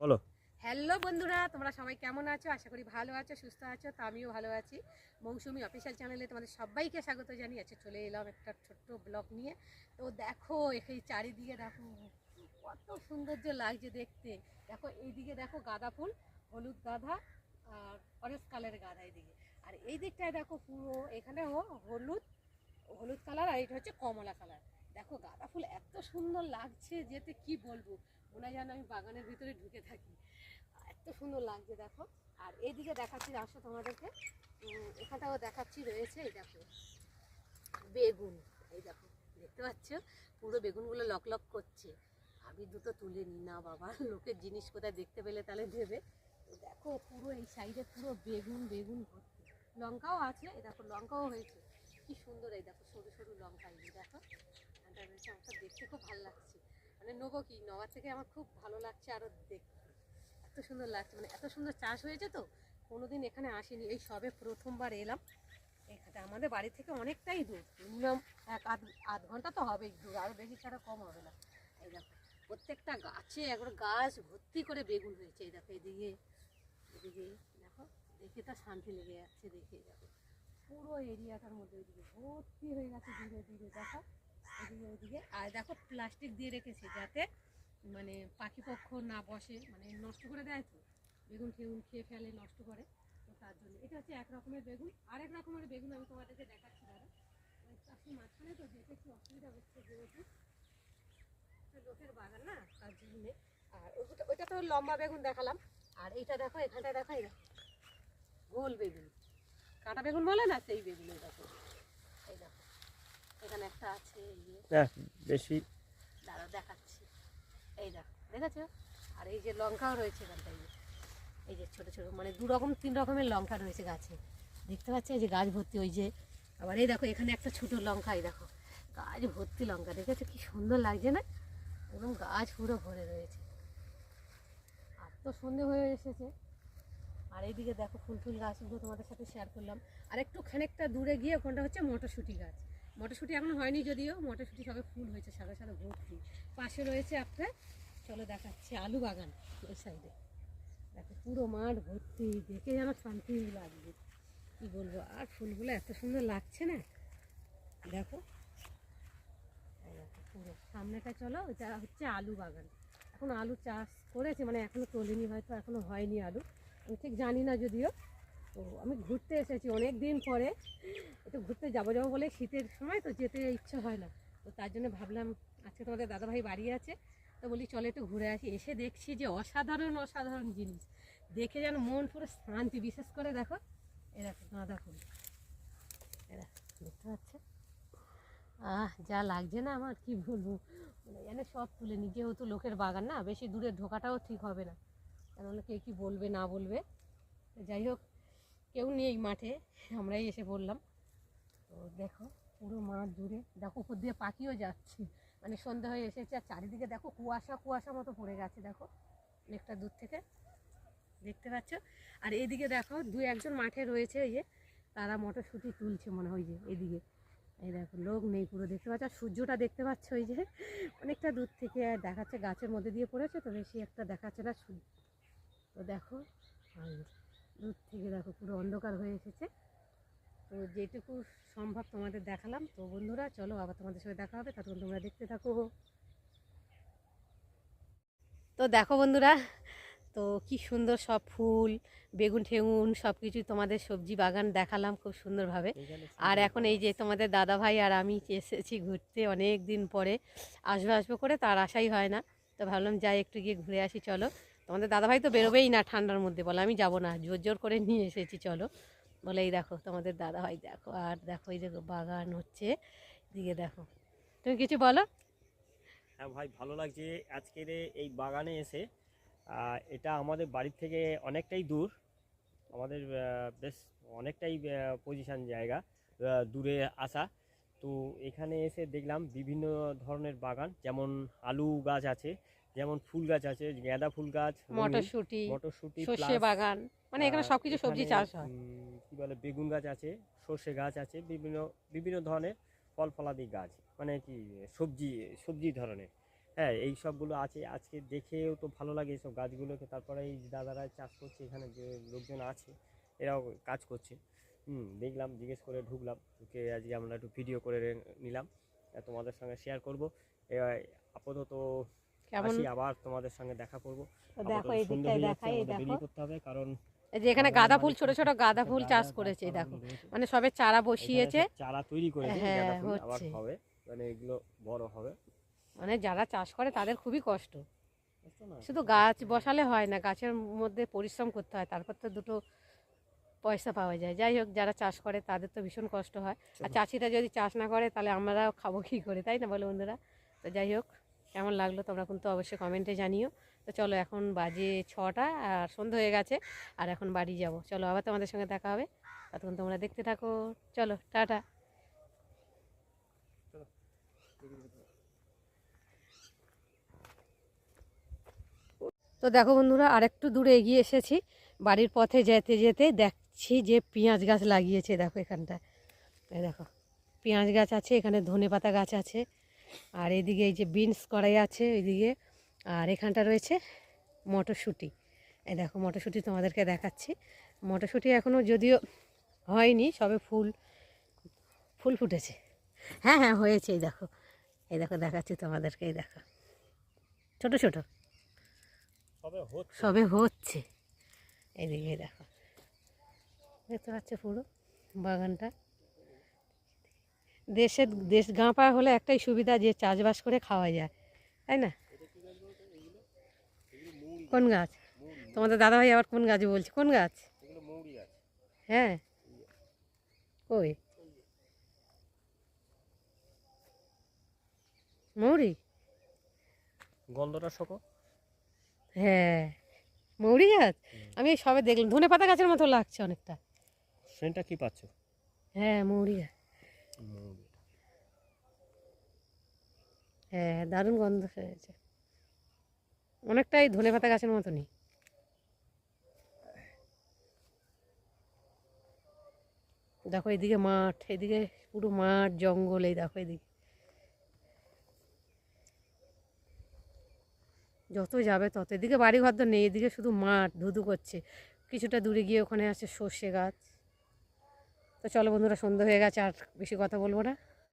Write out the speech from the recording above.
বলো। হ্যালো বন্ধুরা, তোমরা সবাই কেমন আছো? আশা করি ভালো আছো, সুস্থ আছো, তো আমিও ভালো আছি। মৌসুমি অফিসিয়াল চ্যানেলে তোমাদের সবাইকে স্বাগত জানিয়ে আছে চলে এলাম একটা ছোট্ট ব্লগ নিয়ে। তো দেখো এই চারিদিকে দেখো, কত সৌন্দর্য লাগছে দেখতে। দেখো, এইদিকে দেখো গাঁদা ফুল, হলুদ গাঁদা আর অরেঞ্জ কালারের গাঁদা এইদিকে। আর এই দিকটায় দেখো পুরো, এখানে হলুদ হলুদ কালার আর এটা হচ্ছে কমলা কালার দেখো গাঁদা ফুল এত সুন্দর লাগছে যেতে কি বলব? হয় যেন আমি বাগানের ভিতরে ঢুকে থাকি। এত সুন্দর লাগছে, দেখো। আর এইদিকে দেখাচ্ছি আসো তোমাদেরকে। এখানটাও দেখাচ্ছি, রয়েছে, এই দেখো। বেগুন, এই দেখো, দেখতে পাচ্ছ? পুরো বেগুনগুলো লক লক করছে। আমি দুটো তুলে নি না বাবা, লোকের জিনিস কোথায় দেখতে পেলে তাহলে দেবে দেখো, পুরো এই সাইডে পুরো বেগুন বেগুন ভর্তি। লঙ্কাও আছে, এই দেখো, লঙ্কাও হয়েছে। কি সুন্দর, এই দেখো, সরু সরু লঙ্কা এই দেখো। দেখতে খুব ভালো লাগছে। মানে নেব কি? নেওয়ার থেকে আমার খুব ভালো লাগছে আরও দেখতে এত সুন্দর লাগছে। মানে এত সুন্দর চাষ হয়েছে তো, কোনোদিন এখানে আসিনি। এই সবে প্রথমবার এলাম। এখানে আমাদের বাড়ি থেকে অনেকটাই দূর। মিনিমাম এক আধ আধ ঘণ্টা তো হবেই দূর। আরও বেশি ছাড়া কম হবে না। এই দেখো, প্রত্যেকটা গাছে একবার গাছ ভর্তি করে বেগুন হয়েছে। এই দেখো, এদিকে এদিকে, দেখো, দেখে তো শান্তি লেগে যাচ্ছে, দেখে দেখো পুরো এরিয়াটার মধ্যে ওইদিকে ভর্তি হয়ে গেছে ধীরে ধীরে, দেখো। এদিকে ওইদিকে আর দেখো প্লাস্টিক দিয়ে রেখেছে যাতে মানে পাখি পক্ষ না বসে মানে নষ্ট করে দেয় তো। বেগুন টেগুন খেয়ে ফেলে, নষ্ট করে। তো তার জন্য। এটা হচ্ছে এক রকমের বেগুন। আর এক রকমের বেগুন আমি তোমাদেরকে দেখাচ্ছি দাদা। ওই মাঝখানে তো যেতে একটু অসুবিধা হচ্ছে যেহেতু। এটা লোকের বাগান না, তার জন্যে। আর ওইটা ওইটা তো লম্বা বেগুন দেখালাম। আর এইটা দেখো এখানটা দেখো গোল বেগুন। কাঁটা বেগুন বলে না, সেই বেগুন দেখো। এখানে একটা আছে যে। হ্যাঁ বেশি। দাঁড়া দেখাচ্ছি। এই দেখো দেখেছ? আর এই যে লঙ্কাও রয়েছে এখানটায় এই যে। এই যে ছোটো ছোটো মানে দু রকম তিন রকমের লঙ্কা রয়েছে গাছে। দেখতে পাচ্ছি? এই যে গাছ ভর্তি ওই যে আবার এই দেখো এখানে একটা ছোটো লঙ্কা এই দেখো। গাছ ভর্তি লঙ্কা দেখেছ? কি সুন্দর লাগছে না? একদম গাছ পুরো ভরে রয়েছে। আর তো সন্ধে হয়ে এসেছে। আর এইদিকে দেখো ফুল ফুল গাছগুলো তোমাদের সাথে শেয়ার করলাম। আর একটু খানিকটা দূরে গিয়ে ওখানটা হচ্ছে মটরশুঁটি গাছ। মটরশুঁটি এখন হয়নি যদিও, মটরশুঁটি সবে ফুল হয়েছে, সাদা সাদা ভর্তি। পাশে রয়েছে আপনার চলো দেখাচ্ছি, আলু বাগান ওই সাইডে দেখো, পুরো মাঠ ভর্তি, দেখে যেন শান্তি লাগবে কি বলব, আর ফুলগুলো এত সুন্দর লাগছে না? দেখো, পুরো। সামনেটা চলো, এটা হচ্ছে আলু বাগান। এখন আলু চাষ করেছে মানে এখনও তোলেনি, হয়তো এখনও হয়নি আলু। আমি ঠিক জানি না যদিও। তো আমি ঘুরতে এসেছি অনেক দিন পরে। একটু ঘুরতে যাব যাব বলে শীতের সময় তো যেতে ইচ্ছে হয় না। তো তার জন্য ভাবলাম, আজকে তোমাদের দাদাভাই বাড়ি আছে, তো বলি চলে একটু ঘুরে আসি। এসে দেখছি যে অসাধারণ অসাধারণ জিনিস। দেখে যেন মন পুরো শান্তি, বিশেষ করে দেখো এ দেখো, গাঁদা ফুল। এরা দেখতে পাচ্ছে? আহ, যা লাগছে না আমার, কি বলব? মানে যেন সব তুলে নি, যেহেতু লোকের বাগান না, বেশি দূরে ঢোকাটাও ঠিক হবে না। কেননা কে কী বলবে, না বলবে? যাই হোক কেউ নেই মাঠে, আমরাই এসে বললাম তো দেখো, পুরো মাঠ জুড়ে। দেখো, উপর দিয়ে পাখিও যাচ্ছে। মানে সন্ধ্যা হয়ে এসেছে, আর চারিদিকে দেখো, কুয়াশা কুয়াশা মতো পড়ে গেছে, দেখো। অনেকটা দূর থেকে দেখতে পাচ্ছ। আর এদিকে দেখো, দু একজন মাঠে রয়েছে, এই যে। তারা মটরশুঁটি তুলছে মনে হয় যে, এদিকে। এই দেখো, লোক নেই পুরো, দেখতে পাচ্ছ। আর সূর্যটা দেখতে পাচ্ছ ওই যে, অনেকটা দূর থেকে দেখাচ্ছে, গাছের মধ্যে দিয়ে পড়েছে তো বেশি একটা দেখাচ্ছে না সূর্য। তো দেখো, আর দূর থেকে দেখো পুরো অন্ধকার হয়ে এসেছে। তো যেটুকু সম্ভব তোমাদের দেখালাম। তো বন্ধুরা চলো আবার তোমাদের সাথে দেখা হবে। ততক্ষণ তোমরা দেখতে থাকো। তো দেখো বন্ধুরা তো কি সুন্দর সব ফুল বেগুন ঠেগুন সব কিছুই তোমাদের সবজি বাগান দেখালাম খুব সুন্দরভাবে। আর এখন এই যে তোমাদের দাদা ভাই আর আমি এসেছি ঘুরতে অনেক দিন পরে। আসব আসব করে তার আশাই হয় না। তো ভাবলাম যাই একটু গিয়ে ঘুরে আসি চলো। তোমাদের দাদা ভাই তো বেরোবেই না ঠান্ডার মধ্যে, বলে আমি যাব না, জোর জোর করে নিয়ে এসেছি, চলো। বলে এই দেখো তোমাদের দাদা ভাই দেখো, আর দেখো এই দেখো বাগান হচ্ছে দিকে দেখো। তুমি কিছু বলো? হ্যাঁ ভাই, ভালো লাগছে আজকের এই বাগানে এসে। এটা আমাদের বাড়ির থেকে অনেকটাই দূর, আমাদের বেশ অনেকটাই পজিশান জায়গা দূরে আসা। তো এখানে এসে দেখলাম বিভিন্ন ধরনের বাগান, যেমন আলু গাছ আছে যেমন ফুল গাছ আছে গাঁদা ফুল গাছ মটরশুঁটি মটরশুঁটি সর্ষে বাগান মানে এখানে সবকিছু সবজি চাষ হয়। কি বলে বেগুন গাছ আছে সর্ষে গাছ আছে বিভিন্ন বিভিন্ন ধরনের ফল ফলাদি গাছ মানে কি সবজি সবজি ধরনের। হ্যাঁ এই সবগুলো আছে আজকে দেখেও তো ভালো লাগে এইসব গাছগুলোকে তারপরে এই দাদারা চাষ করছে এখানে যে লোকজন আছে এরাও কাজ করছে। হুম দেখলাম জিজ্ঞেস করে ঢুকলাম ঢুকে আজকে আমরা একটু ভিডিও করে নিলাম তোমাদের সঙ্গে শেয়ার করব। এবার আপাতত কেমন? আবার তোমাদের সঙ্গে দেখা করব। দেখো এই দিকটায় দেখাই দেখো। পড়তে হবে কারণ এই যে এখানে গাঁদা ফুল ছোট ছোট গাঁদা ফুল চাষ করেছে এই দেখো। মানে সবে চারা বসিয়েছে। চারা তৈরি করেছে হ্যাঁ, গাঁদা ফুল আবার হবে। মানে এগুলো বড় হবে। মানে যারা চাষ করে তাদের খুবই কষ্ট। শুধু গাছ বসালে হয় না গাছের মধ্যে পরিশ্রম করতে হয় তারপর তো দুটো পয়সা পাওয়া যায়। যাই হোক যারা চাষ করে তাদের তো ভীষণ কষ্ট হয়। আর চাষিরা যদি চাষ না করে তাহলে আমরা খাব কী করে তাই না বলো বন্ধুরা? তো যাই হোক। কেমন লাগল তোমরা কিন্তু অবশ্যই কমেন্টে জানিও। তো চলো এখন বাজে ছটা আর সন্ধ্যা হয়ে গেছে আর এখন বাড়ি যাব। চলো আবার তোমাদের সঙ্গে দেখা হবে। ততক্ষণ তোমরা দেখতে থাকো। চলো, টাটা। তো দেখো বন্ধুরা, আরেকটু দূরে এগিয়ে এসেছি। বাড়ির পথে যেতে যেতে দেখছি যে পেঁয়াজ গাছ লাগিয়েছে। দেখো এখানটায়। এই দেখো, পেঁয়াজ গাছ আছে, এখানে ধনে পাতা গাছ আছে। আর এদিকে এই যে বিনস কড়াই আছে ওইদিকে। আর এখানটা রয়েছে মটরশুঁটি। এই দেখো মটরশুঁটি তোমাদেরকে দেখাচ্ছি। মটরশুঁটি এখনও যদিও হয়নি সবে ফুল ফুল ফুটেছে। হ্যাঁ হ্যাঁ হয়েছে এই দেখো। এই দেখো দেখাচ্ছি তোমাদেরকে এই দেখো। ছোট ছোট। সবে হচ্ছে। সবে হচ্ছে। এইদিকে দেখো। দেখতে পাচ্ছে পুরো বাগানটা? দেশের দেশ গাঁ পাড়া হলে একটাই সুবিধা যে চাষবাস করে খাওয়া যায় তাই না? কোন গাছ? তোমাদের দাদাভাই আবার কোন গাছ বলছে? কোন গাছ? মৌরি গাছ হ্যাঁ। কই? মৌরি? গন্ধটা শোকো? হ্যাঁ। মৌরি গাছ? আমি সবে দেখলাম। ধনে পাতা গাছের মতো লাগছে অনেকটা। সেন্টটা কি পাচ্ছ? হ্যাঁ মৌরি গাছ। মৌরি হ্যাঁ দারুণ গন্ধ হয়েছে অনেকটাই ধনে পাতা গাছের মতনই। দেখো এদিকে মাঠ, এদিকে পুরো মাঠ, জঙ্গল, এই দেখো এদিকে। যত যাবে তত, এদিকে বাড়ি ঘর তো নেই, এদিকে শুধু মাঠ, ধুধু করছে। কিছুটা দূরে গিয়ে ওখানে আছে সর্ষে গাছ। তো চলো বন্ধুরা সন্ধ্যা হয়ে গেছে আর বেশি কথা বলব না।